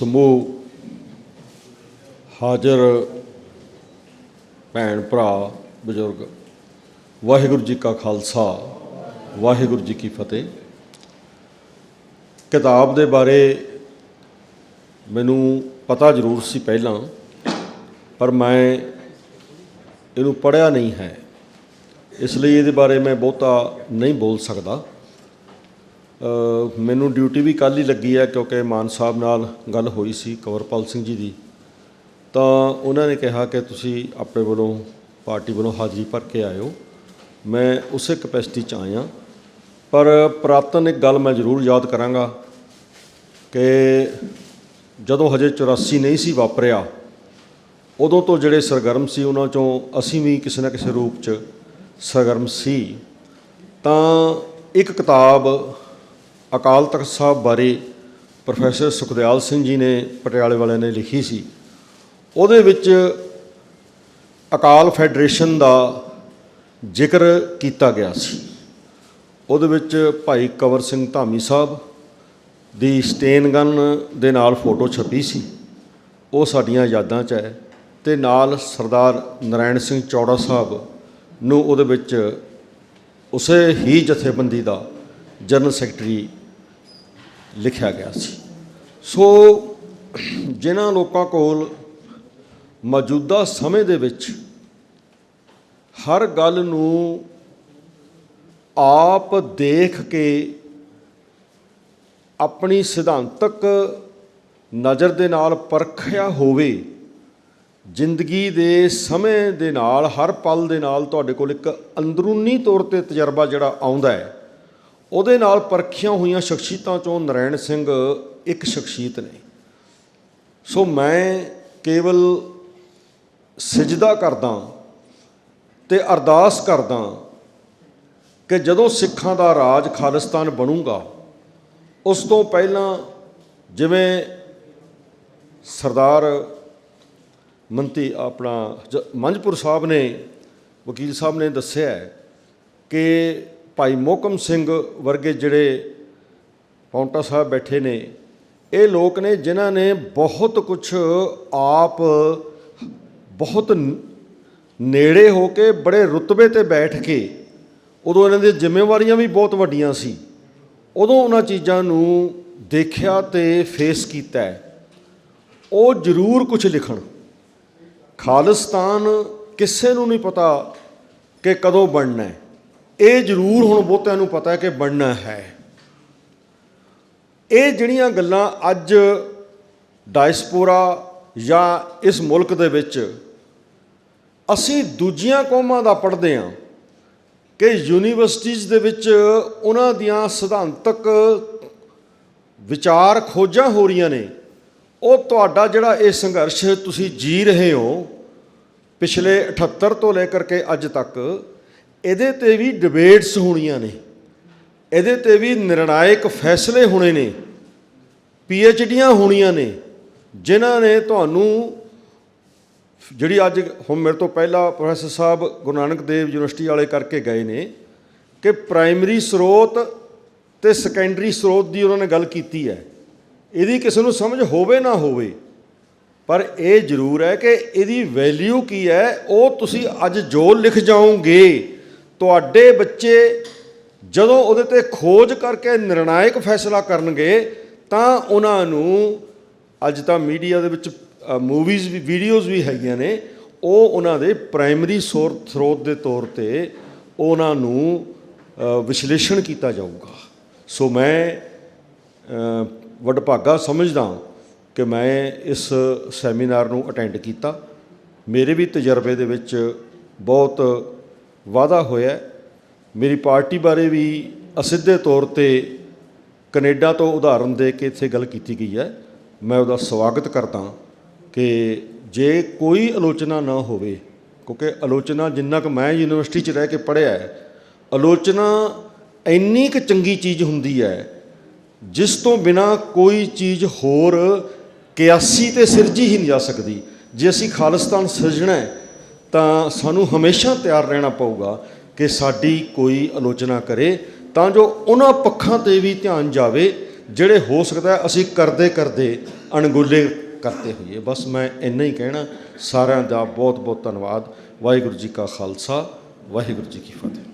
ਸਮੂਹ ਹਾਜ਼ਰ ਭੈਣ ਭਰਾ ਬਜ਼ੁਰਗ, ਵਾਹਿਗੁਰੂ ਜੀ ਕਾ ਖਾਲਸਾ, ਵਾਹਿਗੁਰੂ ਜੀ ਕੀ ਫਤਿਹ। ਕਿਤਾਬ ਦੇ ਬਾਰੇ ਮੈਨੂੰ ਪਤਾ ਜ਼ਰੂਰ ਸੀ ਪਹਿਲਾਂ, ਪਰ ਮੈਂ ਇਹਨੂੰ ਪੜ੍ਹਿਆ ਨਹੀਂ ਹੈ। ਇਸ ਲਈ ਇਹਦੇ ਬਾਰੇ ਮੈਂ ਬਹੁਤਾ ਨਹੀਂ ਬੋਲ ਸਕਦਾ। ਮੈਨੂੰ ਡਿਊਟੀ ਵੀ ਕੱਲ੍ਹ ਹੀ ਲੱਗੀ ਹੈ ਕਿਉਂਕਿ ਮਾਨ ਸਾਹਿਬ ਨਾਲ ਗੱਲ ਹੋਈ ਸੀ ਕਵਰਪਾਲ ਸਿੰਘ ਜੀ ਦੀ। ਤਾਂ ਉਹਨਾਂ ਨੇ ਕਿਹਾ ਕਿ ਤੁਸੀਂ ਆਪਣੇ ਵੱਲੋਂ ਪਾਰਟੀ ਵੱਲੋਂ ਹਾਜ਼ਰੀ ਭਰ ਕੇ ਆਇਓ। ਮੈਂ ਉਸੇ ਕਪੈਸਿਟੀ 'ਚ ਆਇਆ। ਪਰ ਪ੍ਰਾਤਨ ਇੱਕ ਗੱਲ ਮੈਂ ਜ਼ਰੂਰ ਯਾਦ ਕਰਾਂਗਾ ਕਿ ਜਦੋਂ ਹਜੇ 84 ਨਹੀਂ ਸੀ ਵਾਪਰਿਆ, ਉਦੋਂ ਤੋਂ ਜਿਹੜੇ ਸਰਗਰਮ ਸੀ ਉਹਨਾਂ ਚੋਂ ਅਸੀਂ ਵੀ ਕਿਸੇ ਨਾ ਕਿਸੇ ਰੂਪ 'ਚ ਸਰਗਰਮ ਸੀ। ਤਾਂ ਇੱਕ ਕਿਤਾਬ ਅਕਾਲ ਤਖਤ ਸਾਹਿਬ ਬਾਰੇ ਪ੍ਰੋਫੈਸਰ ਸੁਖਦਿਆਲ ਸਿੰਘ ਜੀ ਨੇ, ਪਟਿਆਲੇ ਵਾਲਿਆਂ ਨੇ ਲਿਖੀ ਸੀ। ਉਹਦੇ ਵਿੱਚ ਅਕਾਲ ਫੈਡਰੇਸ਼ਨ ਦਾ ਜ਼ਿਕਰ ਕੀਤਾ ਗਿਆ ਸੀ। ਉਹਦੇ ਵਿੱਚ ਭਾਈ ਕਵਰ ਸਿੰਘ ਧਾਮੀ ਸਾਹਿਬ ਦੀ ਸਟੇਨਗਨ ਦੇ ਨਾਲ ਫੋਟੋ ਛਪੀ ਸੀ। ਉਹ ਸਾਡੀਆਂ ਯਾਦਾਂ 'ਚ ਹੈ ਤੇ ਨਾਲ ਸਰਦਾਰ ਨਰਾਇਣ ਸਿੰਘ ਚੌੜਾ ਸਾਹਿਬ ਨੂੰ ਉਹਦੇ ਵਿੱਚ ਉਸੇ ਹੀ ਜਥੇਬੰਦੀ ਦਾ ਜਨਰਲ ਸੈਕਟਰੀ ਲਿਖਿਆ ਗਿਆ ਸੀ। ਸੋ ਜਿਨ੍ਹਾਂ ਲੋਕਾਂ ਕੋਲ ਮੌਜੂਦਾ ਸਮੇਂ ਦੇ ਵਿੱਚ ਹਰ ਗੱਲ ਨੂੰ ਆਪ ਦੇਖ ਕੇ ਆਪਣੀ ਸਿਧਾਂਤਕ ਨਜ਼ਰ ਦੇ ਨਾਲ ਪਰਖਿਆ ਹੋਵੇ, ਜ਼ਿੰਦਗੀ ਦੇ ਸਮੇਂ ਦੇ ਨਾਲ, ਹਰ ਪਲ ਦੇ ਨਾਲ ਤੁਹਾਡੇ ਕੋਲ ਇੱਕ ਅੰਦਰੂਨੀ ਤੌਰ ਤੇ ਤਜਰਬਾ ਜਿਹੜਾ ਆਉਂਦਾ ਹੈ ਉਹਦੇ ਨਾਲ ਪਰਖੀਆਂ ਹੋਈਆਂ ਸ਼ਖਸੀਅਤਾਂ ਚੋਂ ਨਰਾਇਣ ਸਿੰਘ ਇੱਕ ਸ਼ਖਸੀਅਤ ਨੇ। ਸੋ ਮੈਂ ਕੇਵਲ ਸਜਦਾ ਕਰਦਾ ਤੇ ਅਰਦਾਸ ਕਰਦਾ ਕਿ ਜਦੋਂ ਸਿੱਖਾਂ ਦਾ ਰਾਜ ਖਾਲਿਸਤਾਨ ਬਣੂਗਾ, ਉਸ ਤੋਂ ਪਹਿਲਾਂ ਜਿਵੇਂ ਸਰਦਾਰ ਮੰਤੀ ਆਪਣਾ ਮੰਝਪੁਰ ਸਾਹਿਬ ਨੇ, ਵਕੀਲ ਸਾਹਿਬ ਨੇ ਦੱਸਿਆ ਕਿ ਭਾਈ ਮੋਕਮ ਸਿੰਘ ਵਰਗੇ ਜਿਹੜੇ ਪੌਂਟਾ ਸਾਹਿਬ ਬੈਠੇ ਨੇ, ਇਹ ਲੋਕ ਨੇ ਜਿਨ੍ਹਾਂ ਨੇ ਬਹੁਤ ਕੁਝ ਆਪ ਬਹੁਤ ਨੇੜੇ ਹੋ ਕੇ ਬੜੇ ਰੁਤਬੇ ਤੇ ਬੈਠ ਕੇ ਉਦੋਂ ਇਹਨਾਂ ਦੀਆਂ ਜ਼ਿੰਮੇਵਾਰੀਆਂ ਵੀ ਬਹੁਤ ਵੱਡੀਆਂ ਸੀ। ਉਦੋਂ ਉਹਨਾਂ ਚੀਜ਼ਾਂ ਨੂੰ ਦੇਖਿਆ ਤੇ ਫੇਸ ਕੀਤਾ। ਉਹ ਜ਼ਰੂਰ ਕੁਝ ਲਿਖਣ। ਖਾਲਿਸਤਾਨ ਕਿਸੇ ਨੂੰ ਨਹੀਂ ਪਤਾ ਕਿ ਕਦੋਂ ਬਣਨਾ ਹੈ। ਇਹ ਜ਼ਰੂਰ ਹੁਣ ਬਹੁਤਿਆਂ ਨੂੰ ਪਤਾ ਹੈ ਕਿ ਬਣਨਾ ਹੈ। ਇਹ ਜਿਹੜੀਆਂ ਗੱਲਾਂ ਅੱਜ ਡਾਇਸਪੋਰਾ ਜਾਂ ਇਸ ਮੁਲਕ ਦੇ ਵਿੱਚ ਅਸੀਂ ਦੂਜੀਆਂ ਕੌਮਾਂ ਦਾ ਪੜ੍ਹਦੇ ਹਾਂ ਕਿ ਯੂਨੀਵਰਸਿਟੀਜ਼ ਦੇ ਵਿੱਚ ਉਹਨਾਂ ਦੀਆਂ ਸਿਧਾਂਤਕ ਵਿਚਾਰ ਖੋਜਾਂ ਹੋ ਰਹੀਆਂ ਨੇ। ਉਹ ਤੁਹਾਡਾ ਜਿਹੜਾ ਇਹ ਸੰਘਰਸ਼ ਤੁਸੀਂ ਜੀ ਰਹੇ ਹੋ ਪਿਛਲੇ 78 ਤੋਂ ਲੈ ਕਰਕੇ ਅੱਜ ਤੱਕ ਇਹਦੇ ਤੇ ਵੀ ਡਿਬੇਟਸ ਹੋਣੀਆਂ ਨੇ। ਇਹਦੇ ਤੇ ਵੀ ਨਿਰਣਾਇਕ ਫੈਸਲੇ ਹੋਣੇ ਨੇ। ਡੀਆਂ ਹੋਣੀਆਂ ਨੇ, ਜਿਨ੍ਹਾਂ ਨੇ ਤੁਹਾਨੂੰ ਜਿਹੜੀ ਅੱਜ ਹੁਣ ਮੇਰੇ ਤੋਂ ਪਹਿਲਾਂ ਪ੍ਰੋਫੈਸਰ ਸਾਹਿਬ ਗੁਰੂ ਨਾਨਕ ਦੇਵ ਯੂਨੀਵਰਸਿਟੀ ਵਾਲੇ ਕਰਕੇ ਗਏ ਨੇ ਕਿ ਪ੍ਰਾਇਮਰੀ ਸਰੋਤ ਤੇ ਸੈਕੰਡਰੀ ਸਰੋਤ ਦੀ ਉਹਨਾਂ ਨੇ ਗੱਲ ਕੀਤੀ ਹੈ। ਇਹਦੀ ਕਿਸੇ ਨੂੰ ਸਮਝ ਹੋਵੇ ਨਾ ਹੋਵੇ, ਪਰ ਇਹ ਜ਼ਰੂਰ ਹੈ ਕਿ ਇਹਦੀ ਵੈਲਿਊ ਕੀ ਹੈ, ਉਹ ਤੁਸੀਂ ਅੱਜ ਜੋ ਲਿਖ ਜਾਓਗੇ ਤੁਹਾਡੇ ਬੱਚੇ ਜਦੋਂ ਉਹਦੇ ਤੇ ਖੋਜ ਕਰਕੇ ਨਿਰਣਾਇਕ ਫੈਸਲਾ ਕਰਨਗੇ, ਤਾਂ ਉਹਨਾਂ ਨੂੰ ਅੱਜ ਤਾਂ ਮੀਡੀਆ ਦੇ ਵਿੱਚ ਮੂਵੀਜ਼ ਵੀ ਵੀਡੀਓਜ਼ ਵੀ ਹੈਗੀਆਂ ਨੇ, ਉਹ ਉਹਨਾਂ ਦੇ ਪ੍ਰਾਇਮਰੀ ਸਰੋਤ ਦੇ ਤੌਰ ਤੇ ਉਹਨਾਂ ਨੂੰ ਵਿਸ਼ਲੇਸ਼ਣ ਕੀਤਾ ਜਾਊਗਾ। ਸੋ ਮੈਂ ਵਡਭਾਗਾ ਸਮਝਦਾ ਕਿ ਮੈਂ ਇਸ ਸੈਮੀਨਾਰ ਨੂੰ ਅਟੈਂਡ ਕੀਤਾ। ਮੇਰੇ ਵੀ ਤਜਰਬੇ ਦੇ ਵਿੱਚ ਬਹੁਤ ਵਾਅਦਾ ਹੋਇਆ ਮੇਰੀ ਪਾਰਟੀ ਬਾਰੇ ਵੀ ਅਸਿੱਧੇ ਤੌਰ ਤੇ ਕੈਨੇਡਾ ਤੋਂ ਉਦਾਹਰਨ ਦੇ ਕੇ ਇੱਥੇ ਗੱਲ ਕੀਤੀ ਗਈ ਹੈ। ਮੈਂ ਉਹਦਾ ਸਵਾਗਤ ਕਰਦਾ ਕਿ ਜੇ ਕੋਈ ਆਲੋਚਨਾ ਨਾ ਹੋਵੇ, ਕਿਉਂਕਿ ਆਲੋਚਨਾ ਜਿੰਨਾ ਕੁ ਮੈਂ ਯੂਨੀਵਰਸਿਟੀ 'ਚ ਰਹਿ ਕੇ ਪੜ੍ਹਿਆ ਹੈ, ਆਲੋਚਨਾ ਇੰਨੀ ਕੁ ਚੰਗੀ ਚੀਜ਼ ਹੁੰਦੀ ਹੈ, ਜਿਸ ਤੋਂ ਬਿਨਾ ਕੋਈ ਚੀਜ਼ ਹੋਰ ਕਿਆਸੀ ਤੇ ਸਿਰਜੀ ਹੀ ਨਹੀਂ ਜਾ ਸਕਦੀ। ਜੇ ਅਸੀਂ ਖਾਲਿਸਤਾਨ ਸਿਰਜਣਾ ਹੈ ਤਾਂ ਸਾਨੂੰ ਹਮੇਸ਼ਾ ਤਿਆਰ ਰਹਿਣਾ ਪਊਗਾ ਕਿ ਸਾਡੀ ਕੋਈ ਆਲੋਚਨਾ ਕਰੇ, ਤਾਂ ਜੋ ਉਹਨਾਂ ਪੱਖਾਂ ਤੇ ਵੀ ਧਿਆਨ ਜਾਵੇ, ਜਿਹੜੇ ਹੋ ਸਕਦਾ ਅਸੀਂ ਕਰਦੇ ਕਰਦੇ ਅਣਗੁੱਲੇ ਕਰਤੇ ਹੋਈਏ। ਬਸ ਮੈਂ ਇੰਨਾ ਹੀ ਕਹਿਣਾ, ਸਾਰਿਆਂ ਦਾ ਬਹੁਤ ਬਹੁਤ ਧੰਨਵਾਦ। ਵਾਹਿਗੁਰੂ ਜੀ ਕਾ ਖਾਲਸਾ, ਵਾਹਿਗੁਰੂ ਜੀ ਕੀ ਫਤਿਹ।